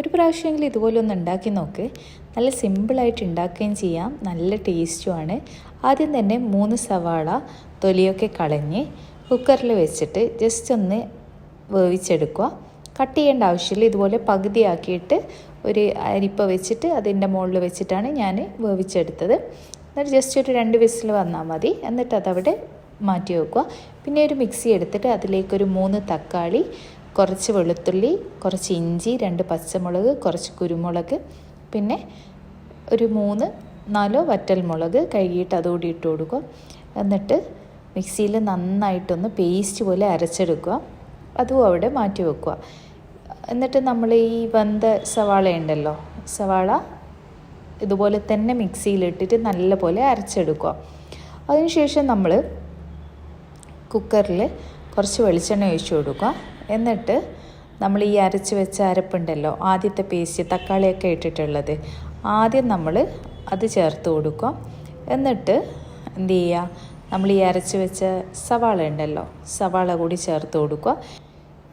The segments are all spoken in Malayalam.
ഒരു പ്രാവശ്യമെങ്കിലും ഇതുപോലെ ഒന്ന് ഉണ്ടാക്കി നോക്ക്. നല്ല സിമ്പിളായിട്ട് ഉണ്ടാക്കുകയും ചെയ്യാം. നല്ല ടേസ്റ്റുമാണ് ആദ്യം തന്നെ മൂന്ന് സവാള തൊലിയൊക്കെ കളഞ്ഞ് കുക്കറിൽ വെച്ചിട്ട് ജസ്റ്റ് ഒന്ന് വേവിച്ചെടുക്കുക. കട്ട് ചെയ്യേണ്ട ആവശ്യമില്ല. ഇതുപോലെ പകുതിയാക്കിയിട്ട് ഒരു അരിപ്പ വെച്ചിട്ട് അതിന്റെ മുകളിൽ വെച്ചിട്ടാണ് ഞാൻ വേവിച്ചെടുത്തത്. എന്നിട്ട് ജസ്റ്റ് ഒരു രണ്ട് വിസിൽ വന്നാൽ മതി. എന്നിട്ട് അതവിടെ മാറ്റി വെക്കുക. പിന്നെ ഒരു മിക്സി എടുത്തിട്ട് അതിലേക്കൊരു മൂന്ന് തക്കാളി കുറച്ച് വെളുത്തുള്ളി കുറച്ച് ഇഞ്ചി രണ്ട് പച്ചമുളക് കുറച്ച് കുരുമുളക് പിന്നെ ഒരു മൂന്ന് നാലോ വറ്റൽമുളക് കഴുകിയിട്ട് അതുകൂടി ഇട്ട് കൊടുക്കുക. എന്നിട്ട് മിക്സിയിൽ നന്നായിട്ടൊന്ന് പേസ്റ്റ് പോലെ അരച്ചെടുക്കുക. അതും അവിടെ മാറ്റി വെക്കുക. എന്നിട്ട് നമ്മൾ ഈ വെന്ത സവാള ഉണ്ടല്ലോ സവാള ഇതുപോലെ തന്നെ മിക്സിയിലിട്ടിട്ട് നല്ല പോലെ അരച്ചെടുക്കുക. അതിനുശേഷം നമ്മൾ കുക്കറിൽ കുറച്ച് വെളിച്ചെണ്ണ ഒഴിച്ചു കൊടുക്കുക. എന്നിട്ട് നമ്മൾ ഈ അരച്ച് വെച്ച അരപ്പുണ്ടല്ലോ ആദ്യത്തെ പേസ്റ്റ് തക്കാളിയൊക്കെ ഇട്ടിട്ടുള്ളത്. ആദ്യം നമ്മൾ അത് ചേർത്ത് കൊടുക്കുക എന്നിട്ട് എന്ത് ചെയ്യുക? നമ്മൾ ഈ അരച്ച് വെച്ച സവാള ഉണ്ടല്ലോ സവാള കൂടി ചേർത്ത് കൊടുക്കുക.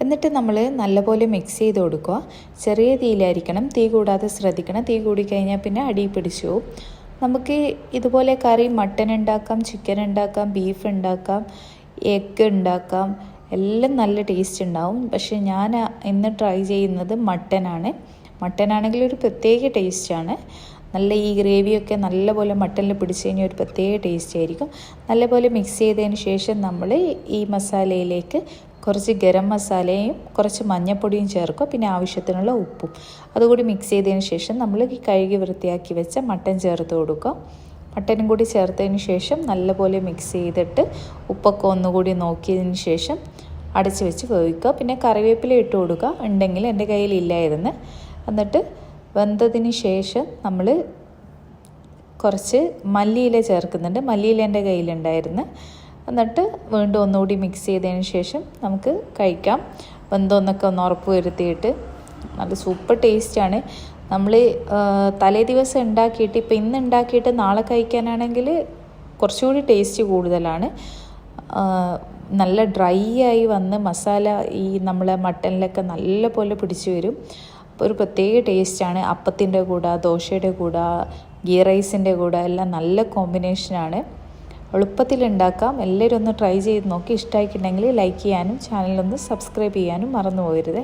എന്നിട്ട് നമ്മൾ നല്ലപോലെ മിക്സ് ചെയ്ത് കൊടുക്കുക. ചെറിയ തീയിലായിരിക്കണം തീ കൂടാതെ ശ്രദ്ധിക്കണം. തീ കൂടിക്കഴിഞ്ഞാൽ പിന്നെ അടി പിടിച്ചു നമുക്ക് ഇതുപോലെ കറി മട്ടൻ ഉണ്ടാക്കാം ചിക്കൻ ഉണ്ടാക്കാം ബീഫ് ഉണ്ടാക്കാം എഗ്ഗ് ഉണ്ടാക്കാം എല്ലാം നല്ല ടേസ്റ്റ് ഉണ്ടാവും. പക്ഷേ ഞാൻ ഇന്ന് ട്രൈ ചെയ്യുന്നത് മട്ടനാണ് മട്ടനാണെങ്കിൽ ഒരു പ്രത്യേക ടേസ്റ്റാണ് നല്ല ഈ ഗ്രേവിയൊക്കെ നല്ലപോലെ മട്ടനിൽ പിടിച്ചു കഴിഞ്ഞാൽ ഒരു പ്രത്യേക ടേസ്റ്റ് ആയിരിക്കും. നല്ലപോലെ മിക്സ് ചെയ്തതിന് ശേഷം നമ്മൾ ഈ മസാലയിലേക്ക് കുറച്ച് ഗരം മസാലയും കുറച്ച് മഞ്ഞൾപ്പൊടിയും ചേർക്കുക പിന്നെ ആവശ്യത്തിനുള്ള ഉപ്പും. അതുകൂടി മിക്സ് ചെയ്തതിന് ശേഷം നമ്മൾ ഈ കഴുകി വൃത്തിയാക്കി വെച്ച മട്ടൻ ചേർത്ത് കൊടുക്കുക മട്ടനും കൂടി ചേർത്തതിന് ശേഷം നല്ലപോലെ മിക്സ് ചെയ്തിട്ട് ഉപ്പൊക്കെ ഒന്നുകൂടി നോക്കിയതിന് ശേഷം അടച്ച് വെച്ച് വേവിക്കുക. പിന്നെ കറിവേപ്പില ഇട്ട് കൊടുക്കുക. ഉണ്ടെങ്കിൽ എന്റെ കയ്യിൽ ഇല്ലായിരുന്നു. എന്നിട്ട് വെന്തതിന് ശേഷം നമ്മൾ കുറച്ച് മല്ലിയില ചേർക്കുന്നുണ്ട്. മല്ലിയില എന്റെ കയ്യിലുണ്ടായിരുന്നു. എന്നിട്ട് വീണ്ടും ഒന്നുകൂടി മിക്സ് ചെയ്തതിന് ശേഷം നമുക്ക് കഴിക്കാം. വെന്തോന്നൊക്കെ ഒന്ന് ഉറപ്പ് വരുത്തിയിട്ട്. നല്ല സൂപ്പർ ടേസ്റ്റാണ് നമ്മൾ തലേ ദിവസം ഉണ്ടാക്കിയിട്ട് ഇപ്പം ഇന്ന് ഉണ്ടാക്കിയിട്ട് നാളെ കഴിക്കാനാണെങ്കിൽ കുറച്ചുകൂടി ടേസ്റ്റ് കൂടുതലാണ്. നല്ല ഡ്രൈ ആയി വന്ന് മസാല ഈ നമ്മളെ മട്ടനിലൊക്കെ നല്ല പോലെ പിടിച്ചു വരും. ഒരു പ്രത്യേക ടേസ്റ്റാണ് അപ്പത്തിന്റെ കൂടെ ദോശയുടെ കൂടെ ഗീ റൈസിന്റെ കൂടെ എല്ലാം നല്ല കോമ്പിനേഷനാണ് എളുപ്പത്തിൽ ഉണ്ടാക്കാം. എല്ലാവരും ഒന്ന് ട്രൈ ചെയ്ത് നോക്കി. ഇഷ്ടമായിട്ടുണ്ടെങ്കിൽ ലൈക്ക് ചെയ്യാനും ചാനലൊന്ന് സബ്സ്ക്രൈബ് ചെയ്യാനും മറന്നു പോകരുതേ